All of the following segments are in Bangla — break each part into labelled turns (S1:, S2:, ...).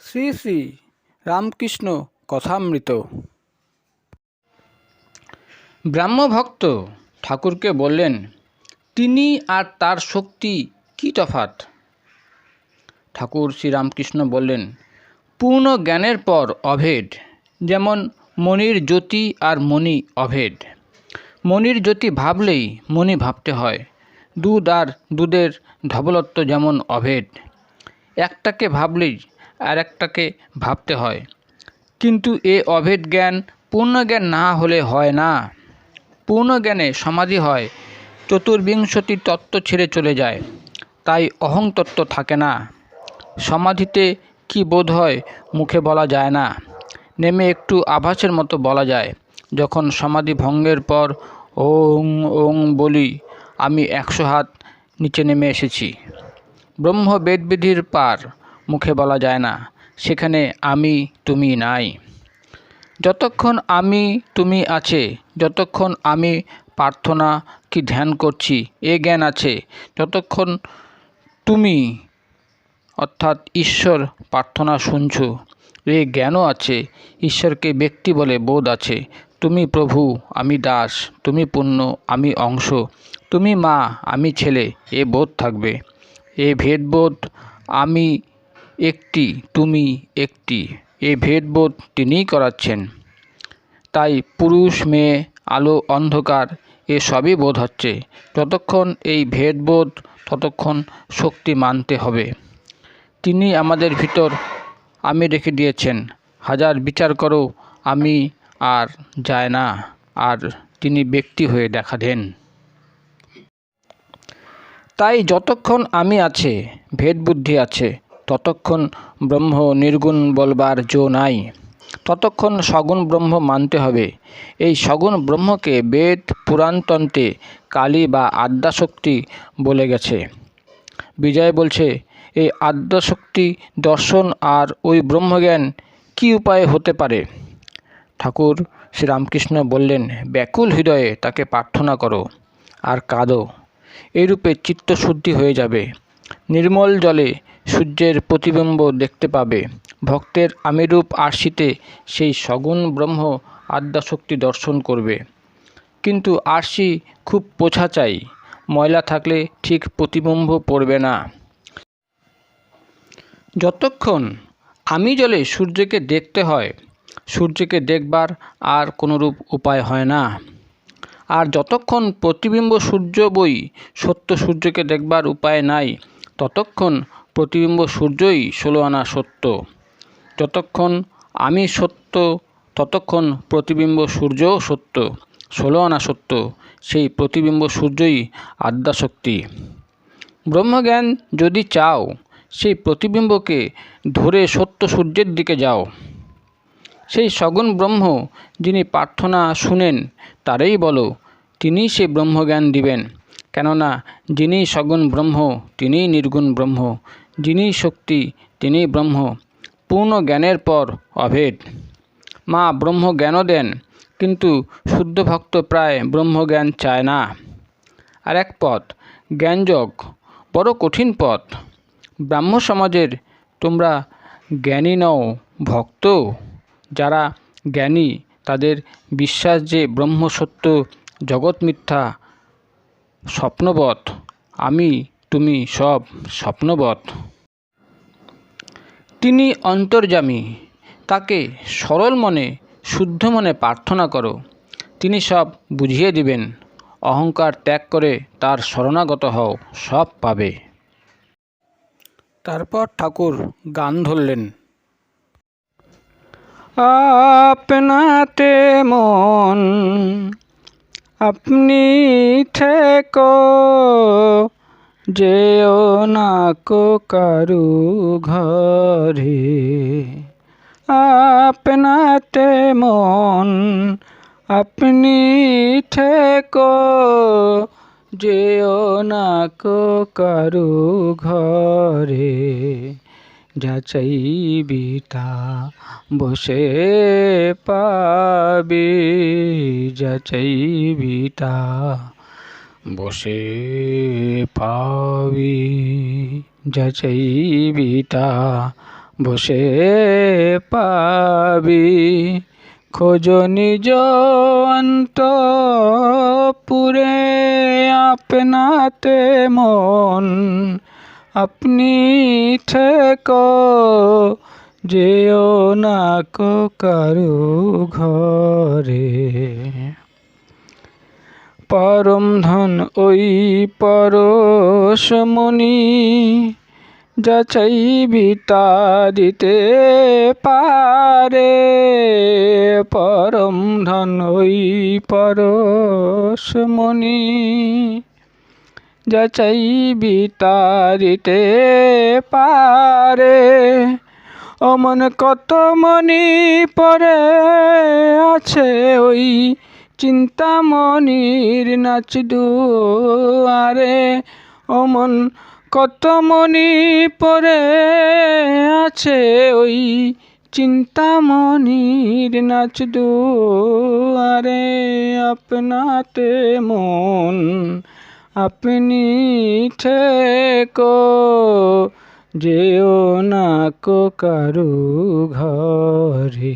S1: শ্রী শ্রী রামকৃষ্ণ কথামৃত। ব্রাহ্মভক্ত ঠাকুরকে বললেন, তিনি আর তার শক্তি কি তফাত ঠাকুর শ্রীরামকৃষ্ণ বললেন, পূর্ণ জ্ঞানের পর অভেদ, যেমন মনির জ্যোতি আর মণি অভেদ। মনির জ্যোতি ভাবলেই মণি ভাবতে হয়, দুধ আর দুধের ধবলত্ব যেমন অভেদ। একটাকে ভাবলেই আর একটাকে ভাবতে হয়। কিন্তু এ অভেদ জ্ঞান পূর্ণ জ্ঞান না হলে হয় না। পূর্ণ জ্ঞানে সমাধি হয়, চতুর্বিংশতি তত্ত্ব ছেড়ে চলে যায়, তাই অহং তত্ত্ব থাকে না। সমাধিতে কি বোধ হয় মুখে বলা যায় না। নেমে একটু আভাসের মতো বলা যায়, যখন সমাধি ভঙ্গের পর ওং ওং বলি, আমি একশো হাত নিচে নেমে এসেছি। ব্রহ্ম বেদবিধির পার। মুখে বলা যায় না। সেখানে আমি, তুমি নাই। যতক্ষণ আমি, তুমি আছে, যতক্ষণ আমি প্রার্থনা কি ধ্যান করছি, এ জ্ঞান আছে, যতক্ষণ তুমি, অর্থাৎ ঈশ্বর প্রার্থনা শুনছ, এ জ্ঞানও আছে, ঈশ্বরকে ব্যক্তি বলে বোধ আছে, তুমি প্রভু, আমি দাস, তুমি পুণ্য, আমি অংশ, তুমি মা, আমি ছেলে, এ বোধ থাকবে। এ ভেদবোধ আমি একটি, তুমি একটি। এ ভেদবোধ তিনিই করাচ্ছেন। তাই পুরুষ, মেয়ে, আলো, অন্ধকার, এ সবই বোধ হচ্ছে। যতক্ষণ এই ভেদবোধ, ততক্ষণ শক্তি মানতে হবে। তিনি আমাদের ভিতর আমি রেখে দিয়েছেন। হাজার বিচার করো, আমি আর যায় না। আর তিনি ব্যক্তি হয়ে দেখা দেন। তাই যতক্ষণ আমি আছে ভেদ বুদ্ধি আছে। ততক্ষণ ব্রহ্ম নির্গুণ বলবার জো নাই। ততক্ষণ সগুণ ব্রহ্ম মানতে হবে। এই সগুণ ব্রহ্মকে বেদ পুরাণতন্ত্রে কালী বা আদ্যাশক্তি বলে গেছে। বিজয় বলছে, এই আদ্যাশক্তি, দর্শন আর ওই ব্রহ্মজ্ঞান কি উপায়ে হতে পারে? ঠাকুর শ্রীরামকৃষ্ণ বললেন, ব্যাকুল হৃদয়ে তাকে প্রার্থনা করো আর কাঁদো। এইরূপে চিত্তশুদ্ধি হয়ে যাবে। নির্মল জলে সূর্যের প্রতিবিম্ব দেখতে পাবে। ভক্তের আমিরূপ আরশিতে সেই সগুণ ব্রহ্ম আদ্যাশক্তি দর্শন করবে। কিন্তু আরশি খুব পোছা চাই, ময়লা থাকলে ঠিক প্রতিবিম্ব পড়বে না। যতক্ষণ আমি জলে সূর্যকে দেখতে হয়, সূর্যকে দেখবার আর কোনোরূপ উপায় হয় না। আর যতক্ষণ প্রতিবিম্ব সূর্য বই, সত্য সূর্যকে দেখবার উপায় নাই ততক্ষণ প্রতিবিম্ব সূর্যই ষোলো আনা সত্য। যতক্ষণ আমি সত্য, ততক্ষণ প্রতিবিম্ব সূর্যও সত্য। ষোলো আনা সত্য, সেই প্রতিবিম্ব সূর্যই আদ্যাশক্তি। ব্রহ্মজ্ঞান যদি চাও, সেই প্রতিবিম্বকে ধরে সত্য সূর্যের দিকে যাও। সেই সগুণ ব্রহ্ম যিনি প্রার্থনা শুনেন, তারেই বলো, তিনিই সে ব্রহ্মজ্ঞান দিবেন। কেননা যিনি সগুণ ব্রহ্ম তিনিই নির্গুণ ব্রহ্ম। যিনি শক্তি তিনিই ব্রহ্ম। পূর্ণ জ্ঞানের পর অভেদ। মা ব্রহ্ম জ্ঞানও দেন, কিন্তু শুদ্ধ ভক্ত প্রায় ব্রহ্মজ্ঞান চায় না। আর এক পথ, জ্ঞানযোগ, বড় কঠিন পথ। ব্রাহ্ম সমাজের তোমরা জ্ঞানী নও, ভক্ত। যারা জ্ঞানী, তাদের বিশ্বাস যে ব্রহ্ম সত্য, জগৎ মিথ্যা স্বপ্নবৎ আমি, তুমি সব স্বপ্নবৎ তিনি অন্তর্যামী, তাকে সরল মনে, শুদ্ধ মনে প্রার্থনা করো। তিনি সব বুঝিয়ে দিবেন, অহংকার ত্যাগ করে তার শরণাগত হও, সব পাবে। তারপর ঠাকুর গান ধরলেন। আপনাতে মন আপনি থেকো যেও না কো কারু ঘরে। আপনাতে মন, আপনি থেকো যেও না কো কারু ঘরে। যাচাই বিতা বসে পাবে যাচাই বিতা বসে পাবি যাচাই বিতা বসে পাবি। খোঁজ নিজ পুরে আপনাতে মন আপনি ঠেক, যেও না কো কারু ঘরে। পরম ধন ওই পরশমণি যাচাইবি তা দিতে পারে। পরম ধন ওই পরশমণি যাচাইবি তা দিতে পারে। অমন কত মনি পরে আছে ওই চিন্তামণির নাচ দুয়ারে। অমন কত মনি পরে আছে ওই চিন্তামণির নাচ দুয়ারে। আপনাতে মন আপনি ঠেকো, যেও না কো কারু ঘরে।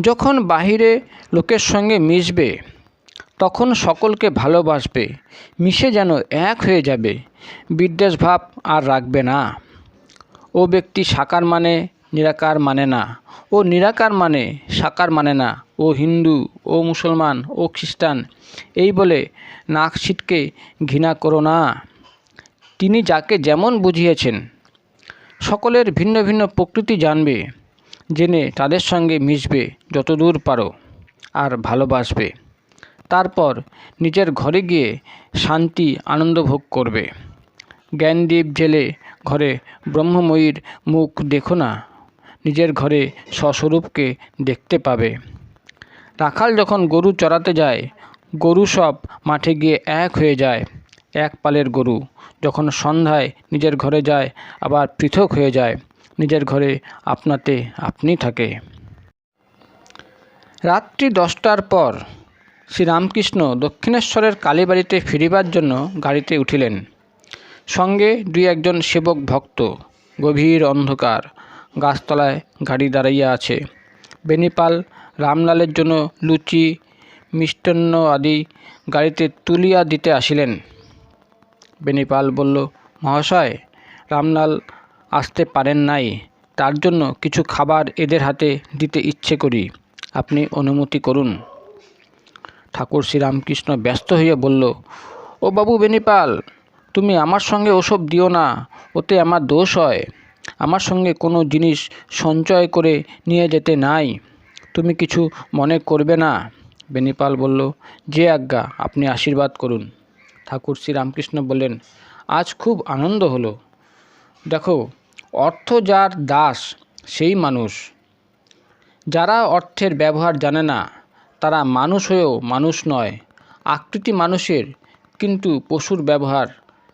S1: যখন বাহিরে লোকের সঙ্গে মিশবে, তখন সকলকে ভালোবাসবে, মিশে যেন এক হয়ে যাবে, বিদ্বেষ ভাব আর রাখবে না। ও ব্যক্তি সাকার মানে নিরাকার মানে না। ও নিরাকার মানে সাকার মানে না। ও হিন্দু, ও মুসলমান, ও খ্রিস্টান, এই বলে নাক ছিটকে ঘৃণা করো না। তিনি যাকে যেমন বুঝিয়েছেন, সকলের ভিন্ন ভিন্ন প্রকৃতি জানবে, জেনে তাদের সঙ্গে মিশবে যতদূর পারো আর ভালোবাসবে। তারপর নিজের ঘরে গিয়ে শান্তি আনন্দ ভোগ করবে। জ্ঞানদীপ জেলে ঘরে ব্রহ্মময়ীর মুখ দেখো না। নিজের ঘরে স্বস্বরূপকে দেখতে পাবে। রাখাল যখন গরু চড়াতে যায়, গরু সব মাঠে গিয়ে এক হয়ে যায়, এক পালের গরু। যখন সন্ধ্যায় নিজের ঘরে যায়, আবার পৃথক হয়ে যায়, নিজের ঘরে আপনাতে আপনি থাকে। রাত্রি দশটার পর শ্রীরামকৃষ্ণ দক্ষিণেশ্বরের কালীবাড়িতে ফিরিবার জন্য গাড়িতে উঠিলেন। সঙ্গে দুই একজন সেবক ভক্ত, গভীর অন্ধকার। গাছতলায় গাড়ি দাঁড়াইয়া আছে। বেনিপাল রামলালের জন্য লুচি, মিষ্টান্ন আদি গাড়িতে তুলিয়া দিতে আসিলেন। বেনিপাল বলল, মহাশয়, রামলাল আসতে পারেন নাই। তার জন্য কিছু খাবার এদের হাতে দিতে ইচ্ছে করি। আপনি অনুমতি করুন। ঠাকুর শ্রীরামকৃষ্ণ ব্যস্ত হইয়া বলল, ও বাবু বেনিপাল, তুমি আমার সঙ্গে ওসব দিও না। ওতে আমার দোষ হয়। আমার সঙ্গে কোনো জিনিস সঞ্চয় করে নিয়ে যেতে নাই। তুমি কিছু মনে করবে না? বেনিপাল বলল, যে আজ্ঞা, আপনি আশীর্বাদ করুন। ঠাকুর শ্রীরামকৃষ্ণ বললেন, আজ খুব আনন্দ হলো। দেখো, অর্থ যার দাস, সেই মানুষ। যারা অর্থের ব্যবহার জানে না, তারা মানুষ হয়েও মানুষ নয়। আকৃতি মানুষের, কিন্তু পশুর ব্যবহার।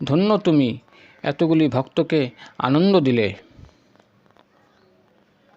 S1: ধন্য তুমি, এতগুলি ভক্তকে আনন্দ দিলে।